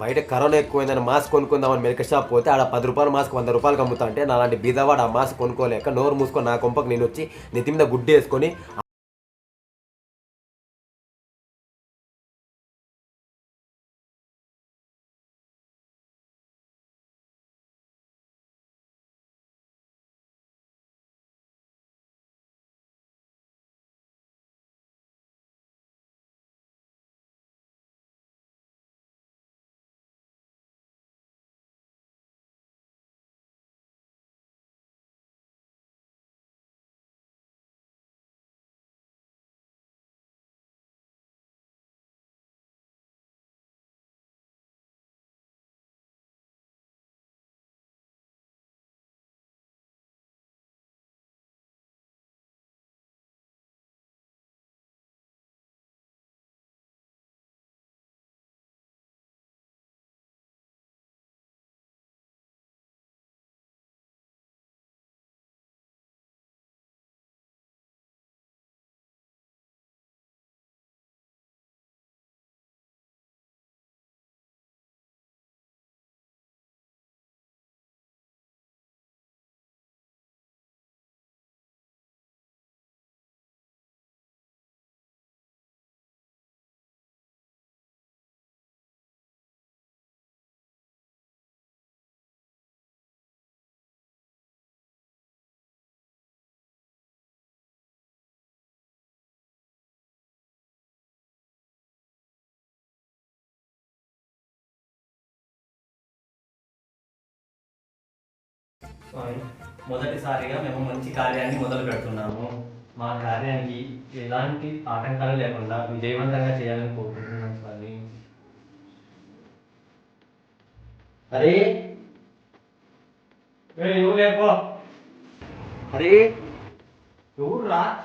బయట కరోనా ఎక్కువైందని మాస్క్ కొనుక్కుందామని మెడికల్ షాప్ పోతే ఆడ పది రూపాయల మాస్క్ వంద రూపాయలు అమ్ముతా అంటే నా లాంటి బీదవాడు ఆ మాస్క్ కొనుక్కోలేక నోరు మూసుకొని నా కొంపకు నేను వచ్చి నెత్తి మీద గుడ్డ వేసుకొని మొదటిసారిగా మేము మంచి కార్యాన్ని మొదలు పెడుతున్నాము. మా కార్యానికి ఎలాంటి ఆటంకాలు లేకుండా విజయవంతంగా చేయాలని కోరుకుంటున్నాం స్వామి. అరే. నువ్వు లేపో అరే. ఎవరు రా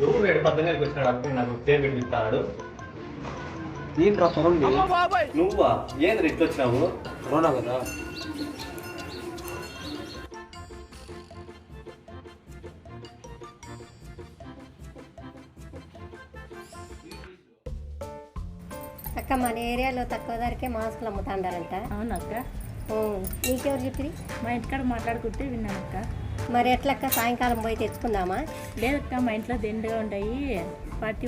ఎవరు వేడు పద్దెనిమిదికి వచ్చినాడు? అప్పుడు నాకు పేరు పిలిపిస్తాడు నేను రా పొరం నువ్వా? ఏంద్ర ఇట్లా వచ్చినావు కరోనా కదా? అక్క మన ఏరియాలో తక్కువ ధరకే మాస్కులు అమ్ముతాండారంట. అవునక్క ఓ, నీకెవరు చెప్పి మా ఇంటికాడ మాట్లాడుకుంటే విన్నానక్క మరి ఎట్లక్క సాయంకాలం పోయి తెచ్చుకుందామా? లేదక్క మా ఇంట్లో దిండుగా ఉంటాయి. పార్టీ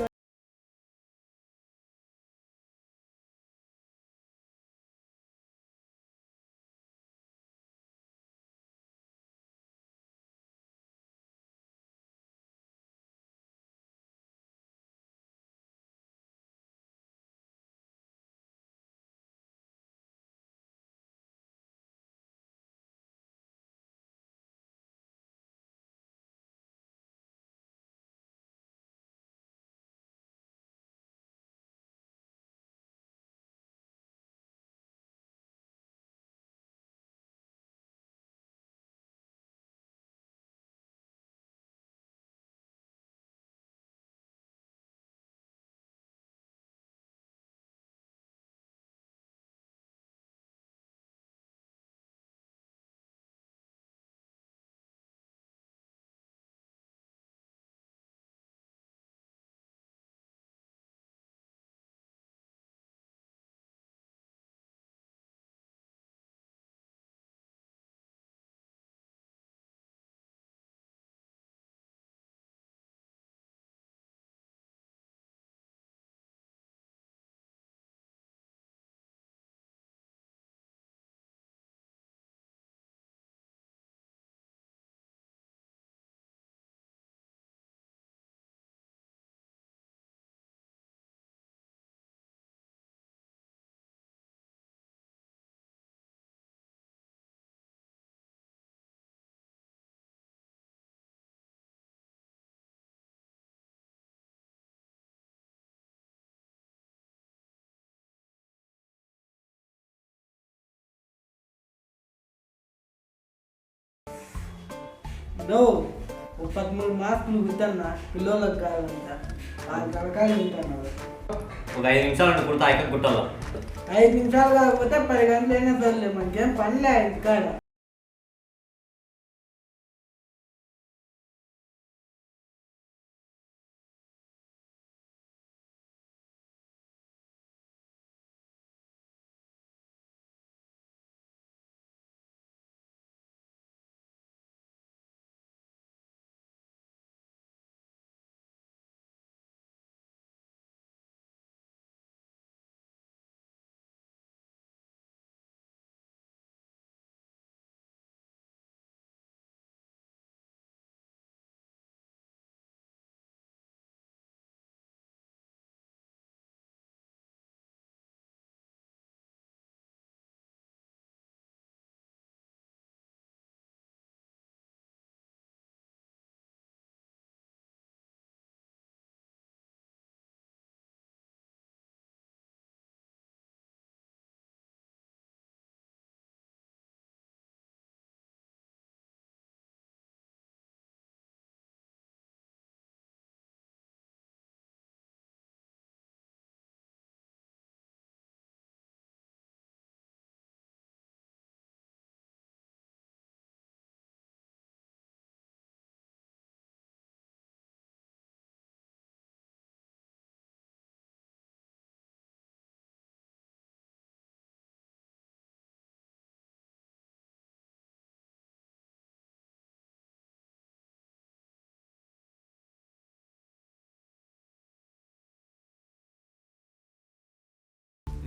నో ఓ పదమూడు మార్కులు గుద్దన్న పిల్లలకు కాదంట. ఆరు కనకాలు తింటున్నారు ఒక ఐదు నిమిషాలు అంటే ఐకన్ కుట్టాలా ఐదు నిమిషాలు కాకపోతే పది గంటలైనా సర్లే మనకేం పనిలే ఇంటికాడ.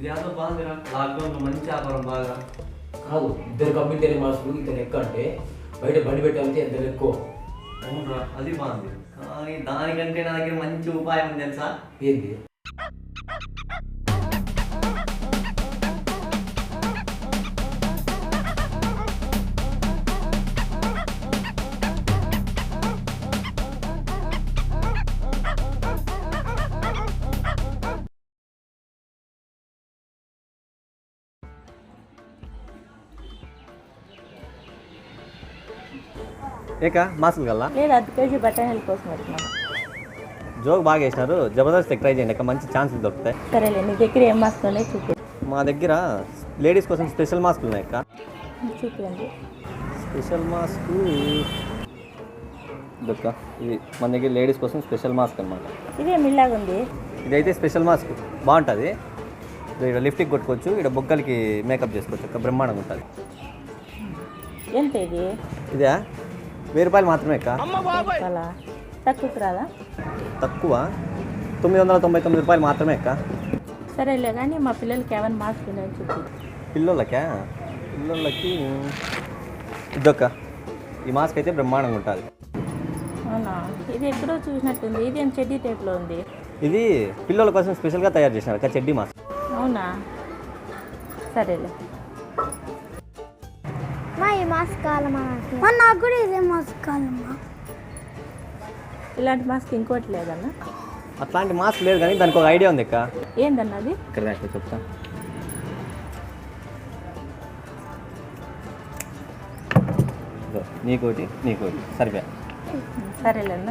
ఇది ఏదో బాగుందిరా. లాక్డౌన్లో మంచి వ్యాపారం బాగా కాదు ఇద్దరు కంపెనీ మాస్కులు ఇతను ఎక్కువ అంటే బయట బండి పెట్టాలంటే ఎంత ఎక్కువ. అవునరా అది బాగుంది. కానీ దానికంటే నా దగ్గర మంచి ఉపాయం ఉంది తెలుసా? ఏంది? ఏక? మాస్కులు కల్లా? లేదు అర్ధ కేజీ కోసం వచ్చినాను జోక్ బాగా వేసినారు. జబర్దస్త్ ట్రై చేయండి ఇక మంచి ఛాన్సులు దొరుకుతాయి. సరేలే నీ దగ్గర ఏం మాస్క్ ఉన్నాయి చూపి. మా దగ్గర లేడీస్ కోసం స్పెషల్ మాస్కులు ఉన్నాయి అక్క. చూపించండి స్పెషల్ మాస్క్ దొక్క ఇది మన దగ్గర లేడీస్ కోసం స్పెషల్ మాస్క్ అనమాట ఇదే మిల్లాగా ఉంది. ఇదైతే స్పెషల్ మాస్క్. బాగుంటుంది. ఇక్కడ లిఫ్ట్కి కొట్టుకోవచ్చు ఇక్కడ బొగ్గలకి మేకప్ చేసుకోవచ్చు ఒక బ్రహ్మాండంగా ఉంటుంది. ఎంత ఇది? ఇదే? వెయ్యి రూపాయలు మాత్రమే అక్క. అలా తక్కువకి రాదా తక్కువ తొమ్మిది వందల తొంభై తొమ్మిది రూపాయలు మాత్రమే అక్క. సరేలే కానీ మా పిల్లలకి ఏమైనా మాస్క్ ఉన్నాయో చూపి పిల్లోళ్ళకా? పిల్లోళ్ళకి ఇదొక్క. ఈ మాస్క్ అయితే బ్రహ్మాండంగా ఉంటుంది అవునా? ఇది ఎక్కడో చూసినట్టుంది. ఇది ఏం చెడ్డీ టైప్లో ఉంది? ఇది పిల్లల కోసం స్పెషల్గా తయారు చేసినారు అక్క చెడ్డీ మాస్క్. అవునా? సరేలే. మాస్క్ కావాలమ్మా నాకు. కూడా ఇదే మాస్క్ కావాలమ్మా. ఇలాంటి మాస్క్ ఇంకోటి లేదన్నా? అట్లాంటి మాస్క్ లేదు కానీ దానికి ఒక ఐడియా ఉంది అక్క. ఏందన్నా అది? ఇక్కడ దాకా చెప్తా. నీకోటి నీకోటి. సరిపోయా? సరేలే అన్న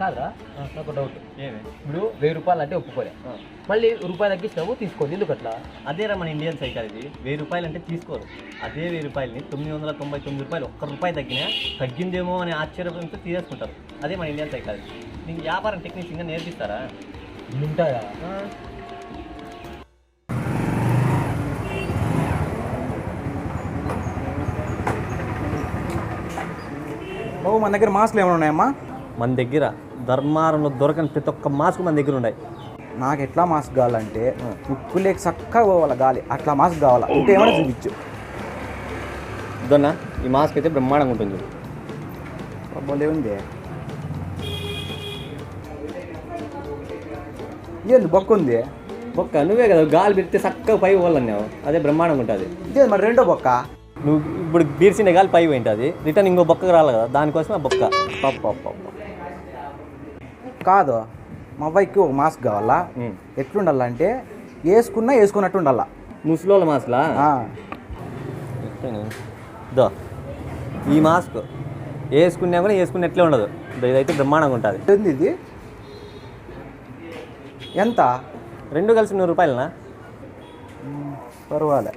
కాదురా? నాకు డౌట్ ఏమి? ఇప్పుడు వెయ్యి రూపాయలు అంటే ఒప్పుకోలే. మళ్ళీ రూపాయలు తగ్గించినావు తీసుకోండి ఎందుకు అట్లా అదేరా మన ఇండియన్ సైకిల్ ఇది. వెయ్యి రూపాయలు అంటే తీసుకోరు. అదే వెయ్యి రూపాయలని తొమ్మిది వందల తొంభై తొమ్మిది రూపాయలు ఒక్క రూపాయి తగ్గినా తగ్గిందేమో అని ఆశ్చర్యంతో తీసేసుకుంటారు. అదే మన ఇండియన్ సైకిల్ ఇది. నీకు వ్యాపారం టెక్నిక్స్ ఇంకా నేర్పిస్తారా? ఉంటాయా? బాబు మన దగ్గర మాస్క్లు ఏమైనా ఉన్నాయమ్మా? మన దగ్గర ధర్మారంలో దొరకని ప్రతి ఒక్క మాస్క్ మన దగ్గర ఉన్నాయి. నాకు ఎట్లా మాస్క్ కావాలంటే ముక్కులేకి చక్కగా పోవాలి గాలి. అట్లా మాస్క్ కావాలా? అంటే ఏమైనా చూపించు. ఇదన్నా ఈ మాస్క్ అయితే బ్రహ్మాండంగా ఉంటుంది. ఉంది ఏంది బొక్క ఉంది? ఒక్క నువ్వే కదా గాలి పెడితే చక్కగా పై పోవాలన్నావు. అదే బ్రహ్మాండంగా ఉంటుంది. ఇదే మరి రెండో బొక్క? నువ్వు ఇప్పుడు బీర్సిన గాలి పై పోయింటుంది రిటర్న్ ఇంకో బొక్కకు రాలి కదా దానికోసం ఆ బొక్క. పప్ప కాదు. మా అబ్బాయికి ఒక మాస్క్ కావాలా. ఎట్లుండాలంటే వేసుకున్నా వేసుకున్నట్టు ఉండాలా ముసలోళ్ళ మాస్క్లా? దో ఈ మాస్క్ వేసుకున్నా కూడా వేసుకున్నట్లే ఉండదు. ఇదైతే బ్రహ్మాండంగా ఉంటుంది. ఏంది ఇది? ఎంత? రెండు కలిసి నూరు రూపాయలనా? పర్వాలే.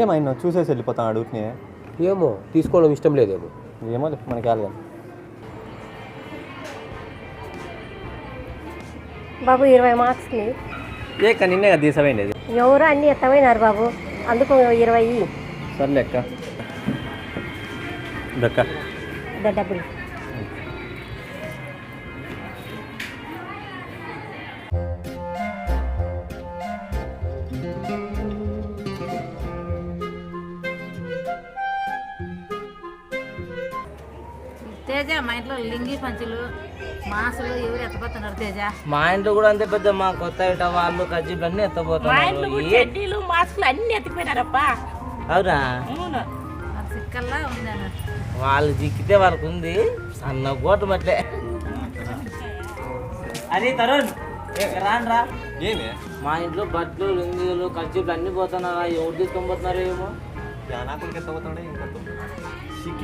ఏమైనా చూసేసి వెళ్ళిపోతాను అడుగుతున్నా ఏమో తీసుకోవడం ఇష్టం లేదేమో. ఏమో మనకి కానీ బాబు ఇరవై మార్క్స్కి ఏ కానీ నిన్నే కదా తీసవేయండి అది. ఎవరు అన్ని ఎత్తపోయినారు బాబు? అందుకు ఇరవై సర్లే అక్క. డబ్బులు. పంచులు మాసులు ఎవరు ఎత్తపోతున్నారు తేజ? మా ఇంట్లో కూడా అంతే పెద్ద మా కొత్త వాళ్ళు కజ్జీలు అన్నీ మా ఎత్తపోతున్నారు ఇంట్లో కూడా ఏ- చెడ్డీలు మాస్కులు అన్ని ఎత్తిపోయినారప్పా అవునా? అవును. మరి సిక్కల్లా ఉందాను వాళ్ళు చిక్కితే వాళ్ళకు ఉంది అన్న కోట మట్లే. అది తరుణ్ రాను రా ఏమి మా ఇంట్లో బట్టలు లుంగీలు కజ్జీలు అన్ని పోతున్నారా? ఎవరు తీసుకొని పోతున్నారు ఏమో? నాకు ఎంత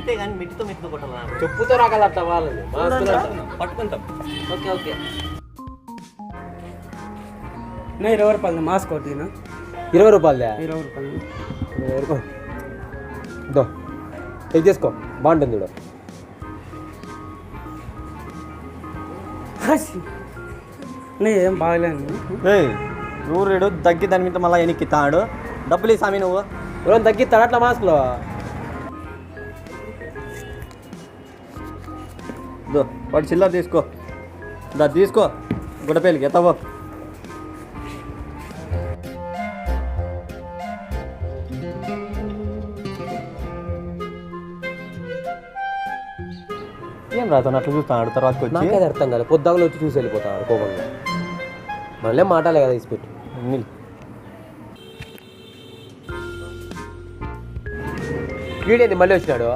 సిక్కితే కానీ మెట్టితో మెట్టితో కొట్టాలి? చెప్పుతో రాగల అట్లా. పట్టుకుంటాం. Okay okay. నా ఇరవై రూపాయలు మాస్క్ ఒకటినా ఇరవై రూపాయలదే? ఇరవై రూపాయలు. ఇరవై రూపాయలు దో చెక్ చేసుకో బాగుంటుంది చూడు. నీ ఏం బాగలేదు. ఏయ్ ఊరేడు దగ్గి దాని మీద మళ్ళీ వెనక్కి తాడు. డబ్బులు ఈ స్వామి నువ్వు. ఎవరైనా తగ్గిస్తాడు అట్లా మాస్క్లో? వాడు చిల్లర తీసుకో. దా తీసుకో. గుడపేలికి ఎత్తవో. ఏం రాతాను అట్లా చూస్తాడు తర్వాతకి వచ్చి? నాకేది అర్థం కాదు పొద్దుగలు వచ్చి చూసి వెళ్ళిపోతాడు కోపంగా. మళ్ళీ మాటలే కదా ఇసిపెట్టు. నిల్. వీడేంది మళ్ళీ వచ్చినాడు?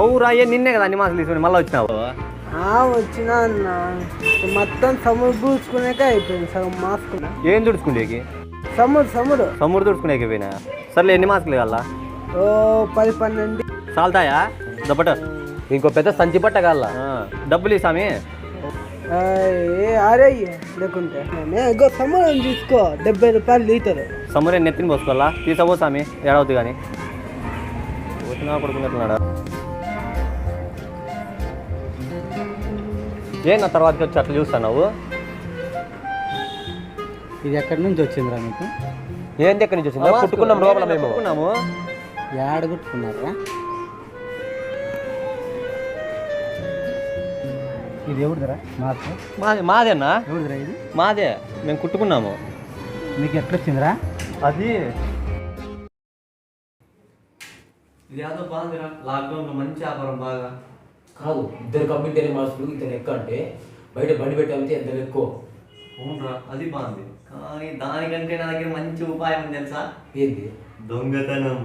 అవురా ఏ నిన్నే కదా అన్ని మాసాలు తీసుకుని మళ్ళీ వచ్చినావు? వచ్చిన అన్న. మొత్తం సముడు పూసుకునేకే అయిపోయింది సగం మాస్క్. ఏం తుడుచుకునేకి సముడు సముడు సమ్ముడు తుడుచుకునేకి పోయినా? సర్లే ఎన్ని మాసాలు కావాలా? ఓ పది పన్నెండు. చాలుతాయా దప్పట. ఇంకో పెద్ద సంచి పట్ట కాల డబ్బులు ఏ అరే లేకుంటే. ఇగో సముద్రం తీసుకో డెబ్బై రూపాయలు లీటరు. సమ్మరే నెత్తిని పోసుకోవాలా? తీసవో స్వామి ఏడవద్దు కానీ. వచ్చినా పడుకున్నట్టున్నాడా? ఏ నా తర్వాతకి వచ్చి అట్లా చూస్తున్నావు ఇది ఎక్కడి నుంచి వచ్చిందిరా మీకు ఏంది ఎక్కడి నుంచి వచ్చిందా? కుట్టుకున్నాం లోపల మేము. కుట్టుకున్నాము? ఏడ కుట్టుకున్నారా? ఇది ఎవరిదిరా? మాస్క్ మాది మాదేనా? ఎవరిదిరా ఇది? మాదే. మేము కుట్టుకున్నాము. మీకు ఎట్లా వచ్చిందిరా? అది. ఇది ఏదో బాగుందిరా. లాక్డౌన్లో మంచి వ్యాపారం బాగా. కాదు ఇద్దరు కంపెనీ మాస్కులు ఇతను ఎక్క అంటే బయట బండి పెట్టాలంటే ఎంత ఎక్కువ. అవునరా అది బాగుంది. కానీ దానికంటే నా దగ్గర మంచి ఉపాయం ఉంది తెలుసా? ఏంది? దొంగతనం.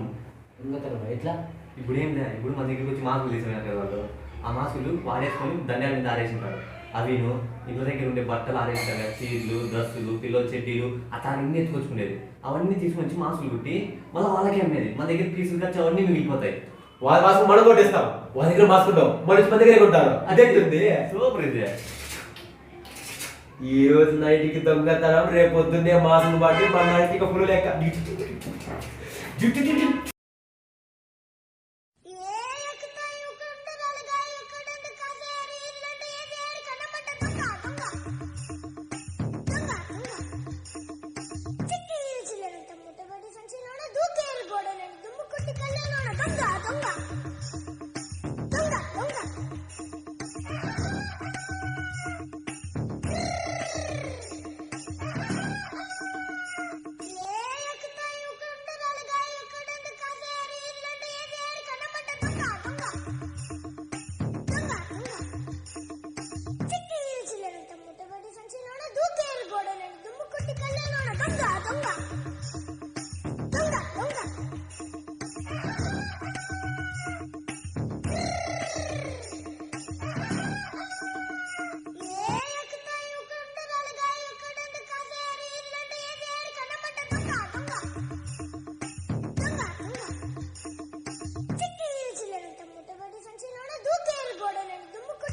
దొంగతనం ఎట్లా? ఇప్పుడు ఏం లేదు ఇప్పుడు మన దగ్గరికి వచ్చి మాస్కులు తీసుకున్నారు వాళ్ళు. ఆ మాస్కులు వాడేసుకొని దండాల మీద ఆరేసింటారు అవిను ఇంట్లో దగ్గర ఉండే బట్టలు ఆరేసింటారు కదా చీరలు డ్రెస్సులు పిల్లో చెడ్డీలు అట్లా అన్ని ఎత్తుకొచ్చుకునేది. అవన్నీ తీసుకొని వచ్చి మాస్కులు కుట్టి మళ్ళీ వాళ్ళకే అమ్మేది. మన దగ్గర పీసులు ఖర్చు అవన్నీ మిగిలిపోతాయి. వాళ్ళ మాస్క్ మనం కొట్టేస్తాం. వాళ్ళ దగ్గర మాస్క్ ఉంటాం. మనిషి మన దగ్గర కొంటారు అదేంటుంది సూపర్ ఇది. ఈ రోజు నైట్కి దొంగతనం రేపు పొద్దున్నే మాస్క్ బట్టి మన నైట్కి ఫుల్ లెక్క.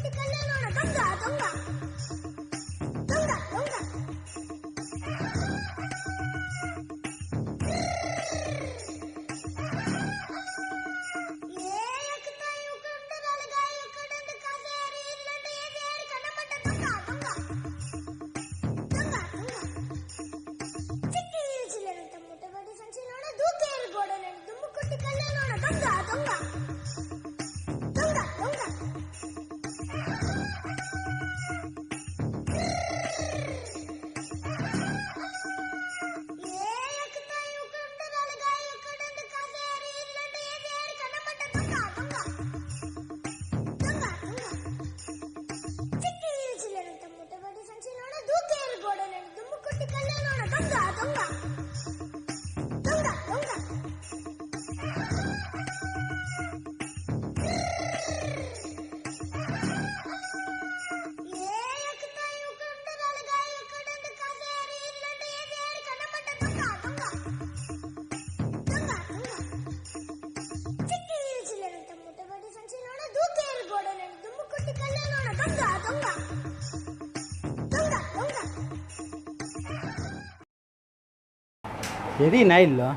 你刚才弄的东西啊东西啊。ఏది నైల్లో